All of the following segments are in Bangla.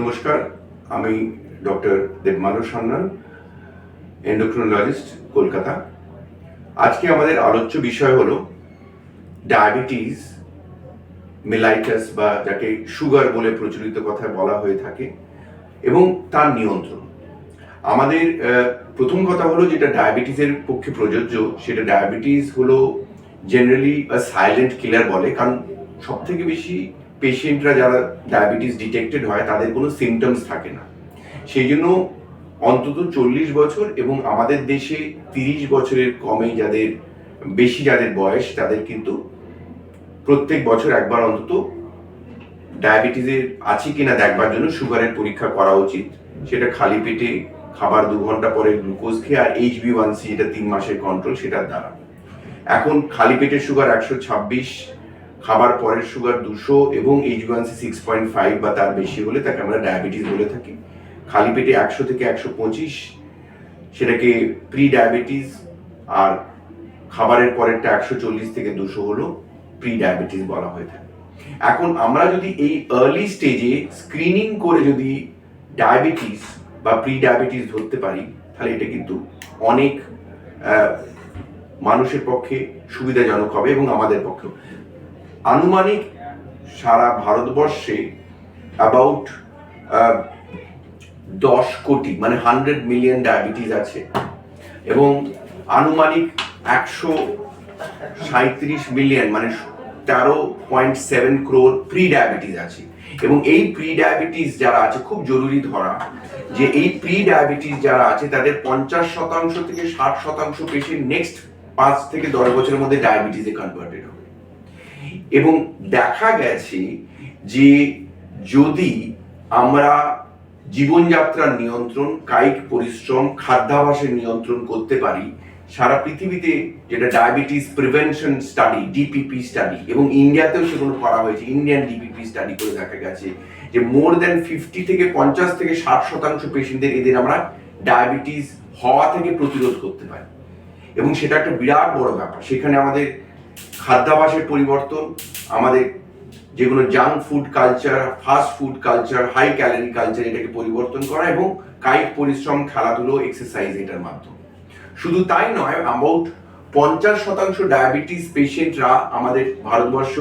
নমস্কার, আমি ডক্টর দেবমানু সান্যাল এন্ডোক্রিনোলজিস্ট কলকাতা। আজকে আমাদের আলোচ্য বিষয় হলো ডায়াবেটিস, মেলাইটাস বা যাকে সুগার বলে প্রচলিত কথায় বলা হয়ে থাকে, এবং তার নিয়ন্ত্রণ। আমাদের প্রথম কথা হলো যেটা ডায়াবেটিসের পক্ষে প্রযোজ্য, সেটা ডায়াবেটিস হলো জেনারেলি সাইলেন্ট কিলার বলে, কারণ সব থেকে বেশি পেশেন্টরা যারা ডায়াবেটিস ডিটেক্টেড হয়, তাদের কোনো সিমটমস থাকে না। সেই জন্য অন্তত চল্লিশ বছর এবং আমাদের দেশে তিরিশ বছরের কমে যাদের, বেশি যাদের বয়স, তাদের কিন্তু প্রত্যেক বছর একবার অন্তত ডায়াবেটিসের আছে কিনা দেখবার জন্য সুগারের পরীক্ষা করা উচিত। সেটা খালি পেটে খাবার দু ঘণ্টা পরে গ্লুকোজ খেয়ে আর এইচ বি ওয়ান সি যেটা তিন মাসের কন্ট্রোল সেটার দ্বারা। এখন খালি পেটের সুগার একশো ছাব্বিশ খাবার পরের সুগার দুশো এবং H one C six point five বা তার বেশি হলে তাকে আমরা ডায়াবেটিস বলে থাকি। খালি পেটে একশো থেকে একশো পঁচিশ, সেটাকে প্রি ডায়াবেটিস আর খাবারের পরেরটা একশো চল্লিশ থেকে দুশো হলো প্রি ডায়াবেটিস বলা হয়ে থাকে। এখন আমরা যদি এই আর্লি স্টেজে স্ক্রিনিং করে যদি ডায়াবেটিস বা প্রি ডায়াবেটিস ধরতে পারি, তাহলে এটা কিন্তু অনেক মানুষের পক্ষে সুবিধাজনক হবে এবং আমাদের পক্ষেও। আনুমানিক সারা ভারতবর্ষে অ্যাবাউট দশ কোটি মানে হান্ড্রেড মিলিয়ন ডায়াবেটিস আছে। এবং আনুমানিক একশো সাঁত্রিশ মিলিয়ন মানে তেরো point seven crore prediabetes আছে। এবং এই প্রি ডায়াবেটিস যারা আছে, খুব জরুরি ধরা, যে এই প্রি ডায়াবেটিস যারা আছে, তাদের পঞ্চাশ শতাংশ থেকে ষাট শতাংশ পেশেন্ট নেক্সট পাঁচ থেকে দশ বছরের মধ্যে ডায়াবেটিসে কনভার্টেড হবে। এবং দেখা গেছে যে যদি আমরা জীবনযাত্রার নিয়ন্ত্রণ, কায়িক পরিশ্রম খাদ্যাভ্যাসের নিয়ন্ত্রণ করতে পারি, সারা পৃথিবীতে যেটা diabetes prevention study, DPP study এবং ইন্ডিয়াতেও সেগুলো করা হয়েছে, ইন্ডিয়ান ডিপিপি স্টাডি করে দেখা গেছে যে মোর দেন ফিফটি থেকে পঞ্চাশ থেকে ষাট শতাংশ পেশেন্টদের এদের আমরা ডায়াবেটিস হওয়া থেকে প্রতিরোধ করতে পারি। এবং সেটা একটা বিরাট বড় ব্যাপার। সেখানে আমাদের খাদ্যাভ্যাসের পরিবর্তন, আমাদের যেগুলো junk food culture fast food culture high calorie culture এটাকে পরিবর্তন করা এবং কায়িক পরিশ্রম, খেলাধুলো এক্সারসাইজ এটার মাধ্যমে। শুধু তাই নয় অ্যাবাউট পঞ্চাশ শতাংশ ডায়াবেটিস পেশেন্টরা আমাদের ভারতবর্ষ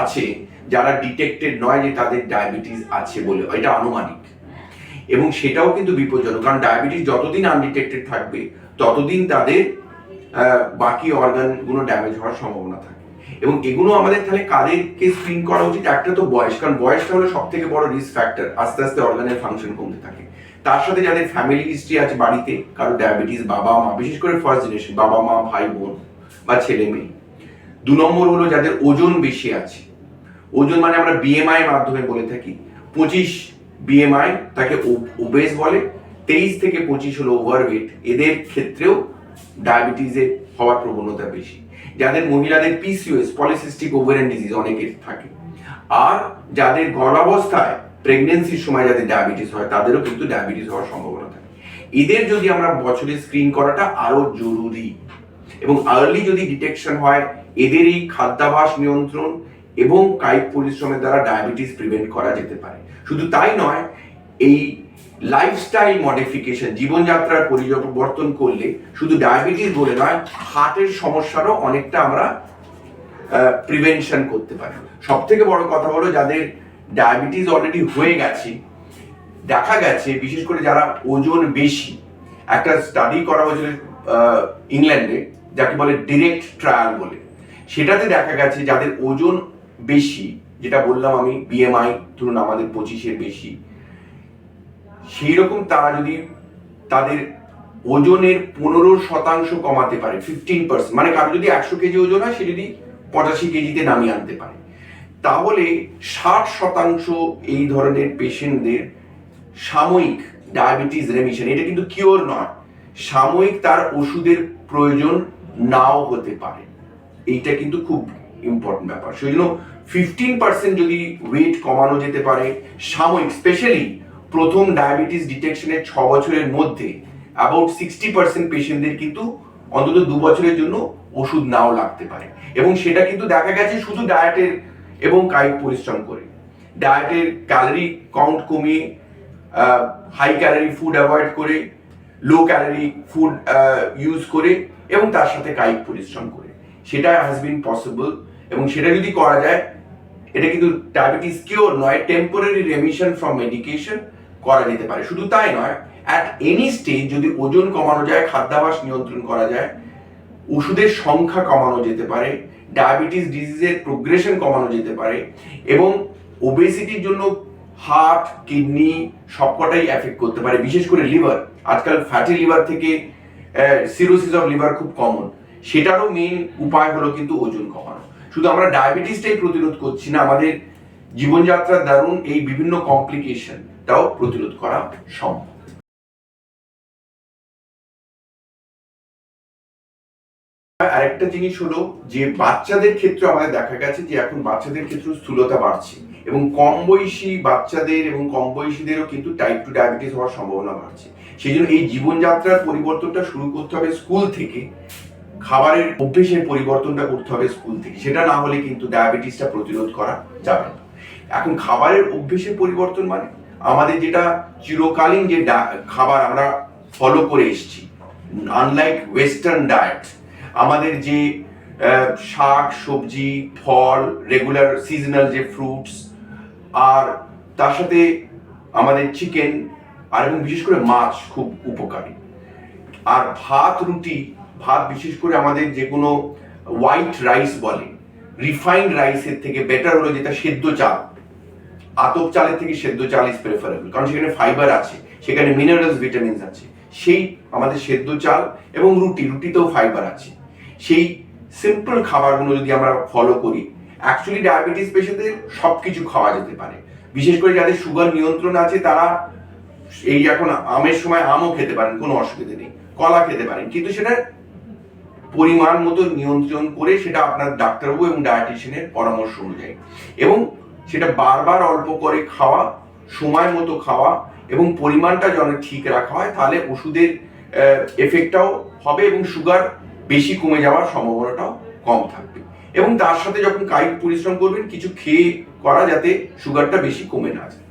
আছে যারা ডিটেক্টেড নয় যে তাদের ডায়াবেটিস আছে বলে, এটা আনুমানিক। এবং সেটাও কিন্তু বিপজ্জনক, কারণ ডায়াবেটিস যতদিন আনডিটেক্টেড থাকবে, ততদিন তাদের বাকি অর্গানগুলো ড্যামেজ হওয়ার সম্ভাবনা থাকে। এবং এগুলো আমাদের তাহলে কাদেরকে স্ক্রিন করা উচিত? একটা তো বয়স, কারণ বয়সটা হলো সব থেকে বড় রিস্ক ফ্যাক্টর আস্তে আস্তে অর্গানের ফাংশন কমতে থাকে। তার সাথে যাদের ফ্যামিলি হিস্ট্রি আছে বাড়িতে, কারও ডায়াবেটিস বাবা মা, বিশেষ করে ফার্স্ট জেনারেশন বাবা মা, ভাই, বোন বা ছেলে মেয়ে। দু নম্বর হলো যাদের ওজন বেশি আছে। ওজন মানে আমরা বিএমআই মাধ্যমে বলে থাকি। পঁচিশ বিএমআই তাকে ওবেস বলে, তেইশ থেকে পঁচিশ হলো ওভারওয়েট এদের ক্ষেত্রেও ডায়াবেটিসের হওয়ার প্রবণতা বেশি। যাদের মহিলাদের পিসিওএস পলিসিস্টিক ওভারিয়ান ডিজিজ অনেকের থাকে। আর যাদের গর্ভাবস্থায় প্রেগনেন্সির সময় যাদের ডায়াবেটিস হয়, তাদেরও কিন্তু ডায়াবেটিস হওয়ার সম্ভাবনা থাকে। এদের যদি আমরা বছরে স্ক্রিন করাটা আরও জরুরি এবং আর্লি যদি ডিটেকশন হয়, এদের এই খাদ্যাভ্যাস নিয়ন্ত্রণ এবং কায়িক পরিশ্রমের দ্বারা ডায়াবেটিস প্রিভেন্ট করা যেতে পারে। শুধু তাই নয়, এই লাইফস্টাইল মডিফিকেশন জীবনযাত্রার পরিবর্তন করলে শুধু ডায়াবেটিস বলে নয় হার্টের সমস্যারও অনেকটা আমরা প্রিভেনশন করতে পারি। সব থেকে বড় কথা হলো যাদের ডায়াবেটিস অলরেডি হয়ে গেছে, দেখা গেছে, বিশেষ করে যারা ওজন বেশি, একটা স্টাডি করা হয়েছিল ইংল্যান্ডে যাকে বলে ডিরেক্ট ট্রায়াল বলে। সেটাতে দেখা গেছে যাদের ওজন বেশি, যেটা বললাম আমি বিএমআই ধরুন আমাদের পঁচিশের বেশি সেই রকম তারা যদি তাদের ওজনের পনেরো শতাংশ কমাতে পারে ফিফটিন পার্সেন্ট মানে কারও যদি একশো কেজি ওজন হয়, সে যদি পঁচাশি কেজিতে নামিয়ে আনতে পারে। তাহলে ষাট শতাংশ এই ধরনের পেশেন্টদের সাময়িক ডায়াবেটিস রেমিশন, এটা কিন্তু কিওর নয়, সাময়িক তার ওষুধের প্রয়োজন নাও হতে পারে। এইটা কিন্তু খুব ইম্পর্টেন্ট ব্যাপার। সেই জন্য ফিফটিন পার্সেন্ট যদি ওয়েট কমানো যেতে পারে, সাময়িক স্পেশালি প্রথম ডায়াবেটিস ডিটেকশনের ছ বছরের মধ্যে অ্যাবাউট সিক্সটি পার্সেন্ট পেশেন্টদের কিন্তু অন্তত দু বছরের জন্য ওষুধ নাও লাগতে পারে। এবং সেটা কিন্তু দেখা গেছে শুধু ডায়েটের এবং কায়িক পরিশ্রম করে। ডায়েটের ক্যালোরি কাউন্ট কমিয়ে হাই ক্যালোরি ফুড অ্যাভয়েড করে লো ক্যালোরি ফুড ইউজ করে এবং তার সাথে কায়িক পরিশ্রম করে। সেটা হ্যাজ বিন পসিবল এবং সেটা যদি করা যায়, এটা কিন্তু ডায়াবেটিস কিওর নয় টেম্পোরারি রেমিশন ফ্রম মেডিকেশন করা যেতে পারে। শুধু তাই নয় অ্যাট এনি স্টেজ যদি ওজন কমানো যায়, খাদ্যাভাস নিয়ন্ত্রণ করা যায়, ওষুধের সংখ্যা কমানো যেতে পারে ডায়াবেটিস ডিজিজের প্রোগ্রেশন কমানো যেতে পারে, এবং ওবেসিটির জন্য হার্ট কিডনি সবকটাই এফেক্ট করতে পারে, বিশেষ করে লিভার আজকাল ফ্যাটি লিভার থেকে সিরোসিস অফ লিভার খুব কমন সেটারও মেইন উপায় হলো কিন্তু ওজন কমানো। শুধু আমরা ডায়াবেটিসটাই প্রতিরোধ করছি না, আমাদের জীবনযাত্রার দারুণ এই বিভিন্ন কমপ্লিকেশনটাও প্রতিরোধ করা সম্ভব। আরেকটা জিনিস হলো যে বাচ্চাদের ক্ষেত্রে আমাদের দেখা গেছে যে এখন বাচ্চাদের ক্ষেত্রে স্থূলতা বাড়ছে এবং কম বয়সী বাচ্চাদের এবং কম বয়সীদেরও কিন্তু টাইপ টু ডায়াবেটিস হওয়ার সম্ভাবনা বাড়ছে। সেই জন্য এই জীবনযাত্রার পরিবর্তনটা শুরু করতে হবে স্কুল থেকে, খাবারের অভ্যেসের পরিবর্তনটা করতে হবে স্কুল থেকে। সেটা না হলে কিন্তু ডায়াবেটিসটা প্রতিরোধ করা যাবে না। এখন খাবারের অভ্যেসের পরিবর্তন মানে? আমাদের যেটা চিরকালীন যে খাবার আমরা ফলো করে এসেছি। আনলাইক ওয়েস্টার্ন ডায়েট আমাদের যে শাক, সবজি, ফল রেগুলার সিজনাল যে ফ্রুটস আর তার সাথে আমাদের চিকেন আর এবং বিশেষ করে মাছ খুব উপকারী। আর ভাত, রুটি, ভাত বিশেষ করে আমাদের যে কোনো হোয়াইট রাইস বলে রিফাইন্ড রাইসের থেকে বেটার হলো যেটা সেদ্ধ চাল। আতপ চালের থেকে সেদ্ধ চাল ইজ প্রেফারেবল কারণ সেখানে ফাইবার আছে, সেখানে মিনারেলস ভিটামিনস আছে। সেই আমাদের সেদ্ধ চাল এবং রুটি, রুটিতেও ফাইবার আছে। সেই সিম্পল খাবারগুলো যদি আমরা ফলো করি অ্যাকচুয়ালি ডায়াবেটিস পেশেন্টদের সব কিছু খাওয়া যেতে পারে। বিশেষ করে যাদের সুগার নিয়ন্ত্রণ আছে, তারা এই এখন আমের সময় আমও খেতে পারেন, কোনো অসুবিধা নেই। কলা খেতে পারেন, কিন্তু সেটা পরিমাণ মতো নিয়ন্ত্রণ করে সেটা আপনার ডাক্তারবাবু এবং ডায়েটিশিয়ানের পরামর্শ অনুযায়ী। এবং সেটা বারবার অল্প করে খাওয়া, সময় মতো খাওয়া এবং পরিমাণটা যেন ঠিক রাখা হয়, তাহলে ওষুধের এফেক্টটাও হবে এবং সুগার বেশি কমে যাওয়ার সম্ভাবনাটাও কম থাকবে। এবং তার সাথে যখন কায়িক পরিশ্রম করবেন, কিছু খেয়ে করা যাতে সুগারটা বেশি কমে না যায়।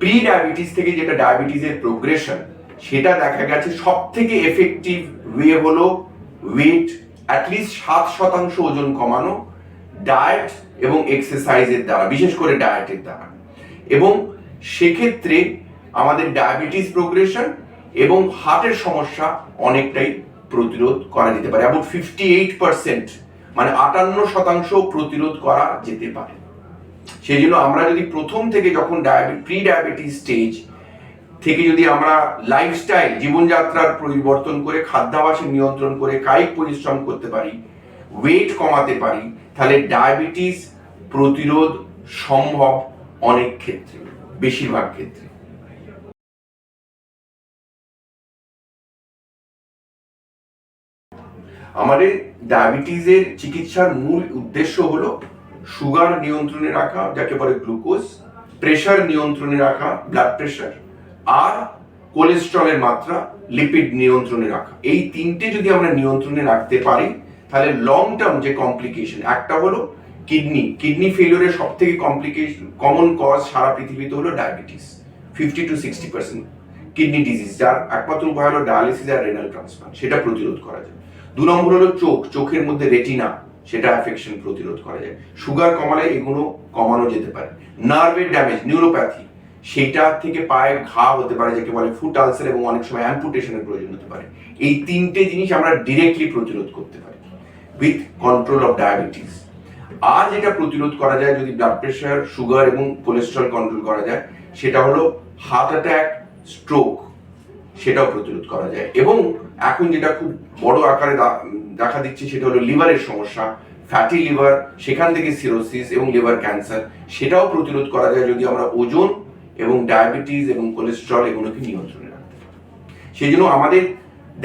প্রি ডায়াবেটিস থেকে যেটা ডায়াবেটিসের সেটা দেখা গেছে সব থেকে এফেক্টিভ হলো ওয়েট অ্যাটলিস্ট সাত শতাংশ ওজন কমানো ডায়েট এবং এক্সারসাইজের দ্বারা, বিশেষ করে ডায়েটের দ্বারা। এবং সেক্ষেত্রে আমাদের ডায়াবেটিস প্রোগ্রেশন এবং হার্টের সমস্যা অনেকটাই প্রতিরোধ করা যেতে পারে। অ্যাবাউট ফিফটি এইট পার্সেন্ট মানে আটান্ন শতাংশ প্রতিরোধ করা যেতে পারে। সেই জন্য আমরা যদি প্রথম থেকে যখন প্রি ডায়াবেটিস স্টেজ থেকে যদি আমরা লাইফস্টাইল জীবনযাত্রার পরিবর্তন করে খাদ্যাভ্যাসের নিয়ন্ত্রণ করে, কায়িক পরিশ্রম করতে পারি ওয়েট কমাতে পারি, তাহলে ডায়াবেটিস প্রতিরোধ সম্ভব অনেক ক্ষেত্রে, বেশিরভাগ ক্ষেত্রে। আমাদের ডায়াবেটিসের চিকিৎসার মূল উদ্দেশ্য হলো সুগার নিয়ন্ত্রণে রাখা, যাকে বলে গ্লুকোজ প্রেশার নিয়ন্ত্রণে রাখা ব্লাড প্রেশার আর কোলেস্ট্রলের মাত্রা লিপিড নিয়ন্ত্রণে রাখা। এই তিনটে যদি আমরা নিয়ন্ত্রণে রাখতে পারি, তাহলে লং টার্ম যে কমপ্লিকেশন একটা হলো কিডনি কিডনি ফেলিওরের সব থেকে কমপ্লিকেশন কমন কজ সারা পৃথিবীতে হলো diabetes fifty to sixty percent kidney disease যার একমাত্র উপায় হলো ডায়ালিসিস আর রেনাল ট্রান্সপ্লান্ট সেটা প্রতিরোধ করা যায়। দু নম্বর হলো চোখ, চোখের মধ্যে রেটিনা সেটা অ্যাফেকশন প্রতিরোধ করা যায়। সুগার কমালে এগুলো কমানো যেতে পারে। নার্ভের ড্যামেজ নিউরোপ্যাথি সেটা থেকে পায়ে ঘা হতে পারে, যাকে বলে ফুট আলসার এবং অনেক সময় অ্যাম্পুটেশনের প্রয়োজন হতে পারে। এই তিনটে জিনিস আমরা ডিরেক্টলি প্রতিরোধ করতে পারি উইথ কন্ট্রোল অফ ডায়াবেটিস আর যেটা প্রতিরোধ করা যায়, যদি ব্লাড প্রেশার সুগার এবং কোলেস্ট্রল কন্ট্রোল করা যায়, সেটা হলো হার্ট অ্যাটাক স্ট্রোক সেটাও প্রতিরোধ করা যায়। এবং এখন যেটা খুব বড় আকারে দেখা দিচ্ছে, সেটা হলো লিভারের সমস্যা ফ্যাটি লিভার সেখান থেকে সিরোসিস এবং লিভার ক্যান্সার সেটাও প্রতিরোধ করা যায়। যদি আমরা ওজন এবং ডায়াবেটিস এবং কোলেস্ট্রল এগুলোকে নিয়ন্ত্রণে রাখতে সেই জন্য আমাদের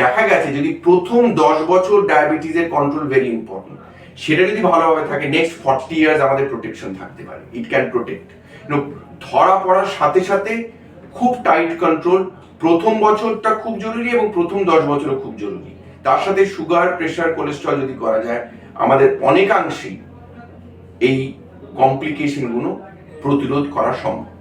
দেখা গেছে যদি প্রথম দশ বছর ডায়াবেটিসের কন্ট্রোল ভেরি ইম্পর্টেন্ট সেটা যদি ভালোভাবে থাকে নেক্সট ফর্টি ইয়ার্স আমাদের প্রোটেকশন থাকতে পারে। ইট ক্যান প্রোটেক্ট ধরা পড়ার সাথে সাথে খুব টাইট কন্ট্রোল প্রথম বছরটা খুব জরুরি এবং প্রথম দশ বছরও খুব জরুরি। তার সাথে সুগার প্রেশার কোলেস্ট্রল যদি করা যায়, আমাদের অনেকাংশেই এই কমপ্লিকেশনগুলো প্রতিরোধ করা সম্ভব।